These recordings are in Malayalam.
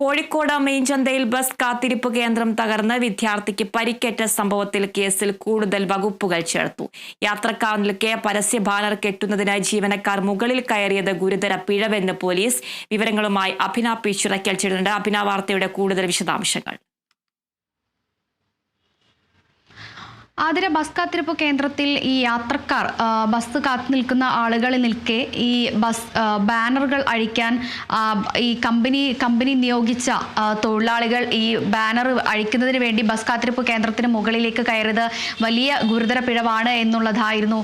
കോഴിക്കോട് മെയിൻചന്തയിൽ ബസ് കാത്തിരിപ്പ് കേന്ദ്രം തകർന്ന് വിദ്യാർത്ഥിക്ക് പരിക്കേറ്റ സംഭവത്തിൽ കേസിൽ കൂടുതൽ വകുപ്പുകൾ ചേർത്തു. യാത്രക്കാർ നിൽക്കെ പരസ്യ ബാനർ കെട്ടുന്നതിനായി ജീവനക്കാർ മുകളിൽ കയറിയത് ഗുരുതര പിഴവെന്ന് പോലീസ് വിവരങ്ങളുമായി അഭിന പി ചിറക്കൽ ചേരുന്നുണ്ട് വാർത്തയുടെ കൂടുതൽ വിശദാംശങ്ങൾ. ആതിര ബസ് കാത്തിരിപ്പ് കേന്ദ്രത്തിൽ ഈ യാത്രക്കാർ ബസ് കാത്തു നിൽക്കുന്ന ആളുകൾ നിൽക്കെ ഈ ബസ് ബാനറുകൾ അഴിക്കാൻ ഈ കമ്പനി കമ്പനി നിയോഗിച്ച തൊഴിലാളികൾ ഈ ബാനർ അഴിക്കുന്നതിന് വേണ്ടി ബസ് കാത്തിരിപ്പ് കേന്ദ്രത്തിന് മുകളിലേക്ക് കയറിയത് വലിയ ഗുരുതര പിഴവാണ് എന്നുള്ളതായിരുന്നു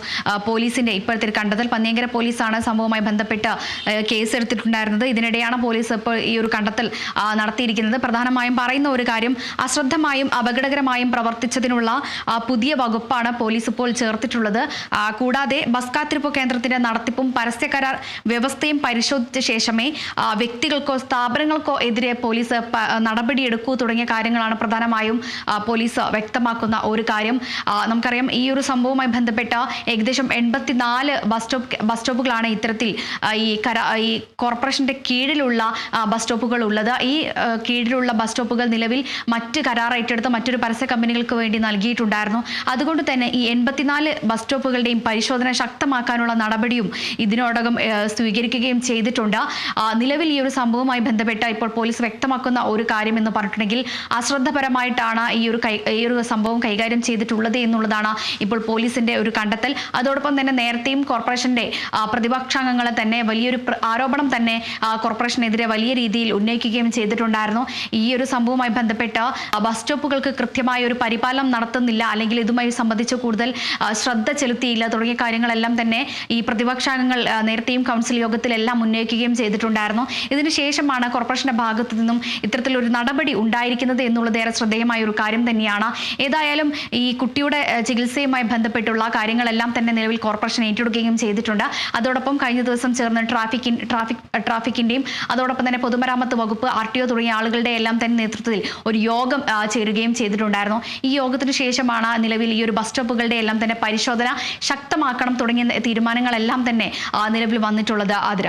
പോലീസിന്റെ ഇപ്പോഴത്തെ കണ്ടെത്തൽ. പന്നിയങ്കര പോലീസാണ് സംഭവവുമായി ബന്ധപ്പെട്ട് കേസ് എടുത്തിട്ടുണ്ടായിരുന്നത് ഇതിനിടെയാണ് പോലീസ് ഇപ്പോൾ ഈ ഒരു കണ്ടെത്തൽ നടത്തിയിരിക്കുന്നത്. പ്രധാനമായും പറയുന്ന ഒരു കാര്യം അശ്രദ്ധമായും അപകടകരമായും പ്രവർത്തിച്ചതിനുള്ള ആ, പുതിയ വകുപ്പാണ് പോലീസ് ഇപ്പോൾ ചേർത്തിട്ടുള്ളത്. കൂടാതെ ബസ് കാത്തിരിപ്പ് കേന്ദ്രത്തിന്റെ നടത്തിപ്പും പരസ്യ കരാർ വ്യവസ്ഥയും പരിശോധിച്ച ശേഷമേ വ്യക്തികൾക്കോ സ്ഥാപനങ്ങൾക്കോ എതിരെ പോലീസ് നടപടിയെടുക്കൂ തുടങ്ങിയ കാര്യങ്ങളാണ് പ്രധാനമായും പോലീസ് വ്യക്തമാക്കുന്ന ഒരു കാര്യം. നമുക്കറിയാം ഈ ഒരു സംഭവവുമായി ബന്ധപ്പെട്ട ഏകദേശം എൺപത്തിനാല് ബസ് സ്റ്റോപ്പ് ബസ് സ്റ്റോപ്പുകളാണ് ഇത്തരത്തിൽ ഈ ഈ കോർപ്പറേഷന്റെ കീഴിലുള്ള ബസ് സ്റ്റോപ്പുകൾ ഉള്ളത്. ഈ കീഴിലുള്ള ബസ് സ്റ്റോപ്പുകൾ നിലവിൽ മറ്റ് കരാർ ഏറ്റെടുത്ത് മറ്റൊരു പരസ്യ കമ്പനികൾക്ക് വേണ്ടി നൽകിയിട്ടുണ്ടായിരുന്നു. അതുകൊണ്ട് തന്നെ ഈ എൺപത്തിനാല് ബസ് സ്റ്റോപ്പുകളുടെയും പരിശോധന ശക്തമാക്കാനുള്ള നടപടിയും ഇതിനോടകം സ്വീകരിക്കുകയും ചെയ്തിട്ടുണ്ട്. നിലവിൽ ഈ ഒരു സംഭവവുമായി ബന്ധപ്പെട്ട ഇപ്പോൾ പോലീസ് വ്യക്തമാക്കുന്ന ഒരു കാര്യം എന്ന് പറഞ്ഞിട്ടുണ്ടെങ്കിൽ അശ്രദ്ധപരമായിട്ടാണ് ഈ ഒരു ഈ ഒരു സംഭവം കൈകാര്യം ചെയ്തിട്ടുള്ളത് എന്നുള്ളതാണ് ഇപ്പോൾ പോലീസിന്റെ ഒരു കണ്ടെത്തൽ. അതോടൊപ്പം തന്നെ നേരത്തെയും കോർപ്പറേഷന്റെ പ്രതിപക്ഷാംഗങ്ങളെ തന്നെ വലിയൊരു ആരോപണം തന്നെ കോർപ്പറേഷനെതിരെ വലിയ രീതിയിൽ ഉന്നയിക്കുകയും ചെയ്തിട്ടുണ്ടായിരുന്നു. ഈ ഒരു സംഭവവുമായി ബന്ധപ്പെട്ട് ബസ് സ്റ്റോപ്പുകൾക്ക് കൃത്യമായ ഒരു പരിപാലനം നടത്തുന്നില്ല അല്ലെങ്കിൽ ഇതുമായി സംബന്ധിച്ച് കൂടുതൽ ശ്രദ്ധ ചെലുത്തിയില്ല. തുടങ്ങിയ കാര്യങ്ങളെല്ലാം തന്നെ ഈ പ്രതിപക്ഷാംഗങ്ങൾ നേരത്തെയും കൗൺസിൽ യോഗത്തിലെല്ലാം ഉന്നയിക്കുകയും ചെയ്തിട്ടുണ്ടായിരുന്നു. ഇതിനുശേഷമാണ് കോർപ്പറേഷന്റെ ഭാഗത്തു നിന്നും ഇത്തരത്തിലൊരു നടപടി ഉണ്ടായിരിക്കുന്നത് എന്നുള്ളത് ഏറെ ശ്രദ്ധേയമായ ഒരു കാര്യം തന്നെയാണ്. ഏതായാലും ഈ കുട്ടിയുടെ ചികിത്സയുമായി ബന്ധപ്പെട്ടുള്ള കാര്യങ്ങളെല്ലാം തന്നെ നിലവിൽ കോർപ്പറേഷൻ ഏറ്റെടുക്കുകയും ചെയ്തിട്ടുണ്ട്. അതോടൊപ്പം കഴിഞ്ഞ ദിവസം ചേർന്ന ട്രാഫിക് ട്രാഫിക് ട്രാഫിക്കിന്റെയും അതോടൊപ്പം തന്നെ പൊതുമരാമത്ത് വകുപ്പ് ആർ ടി ഒ തുടങ്ങിയ ആളുകളുടെ എല്ലാം തന്നെ നേതൃത്വത്തിൽ ഒരു യോഗം ചേരുകയും ചെയ്തിട്ടുണ്ടായിരുന്നു. ഈ യോഗത്തിന് ശേഷമാണ് നിലവിൽ ഈ ഒരു ബസ് സ്റ്റോപ്പുകളുടെ എല്ലാം തന്നെ പരിശോധന ശക്തമാക്കണം തുടങ്ങിയ തീരുമാനങ്ങളെല്ലാം തന്നെ നിലവിൽ വന്നിട്ടുള്ളത് ആതിര.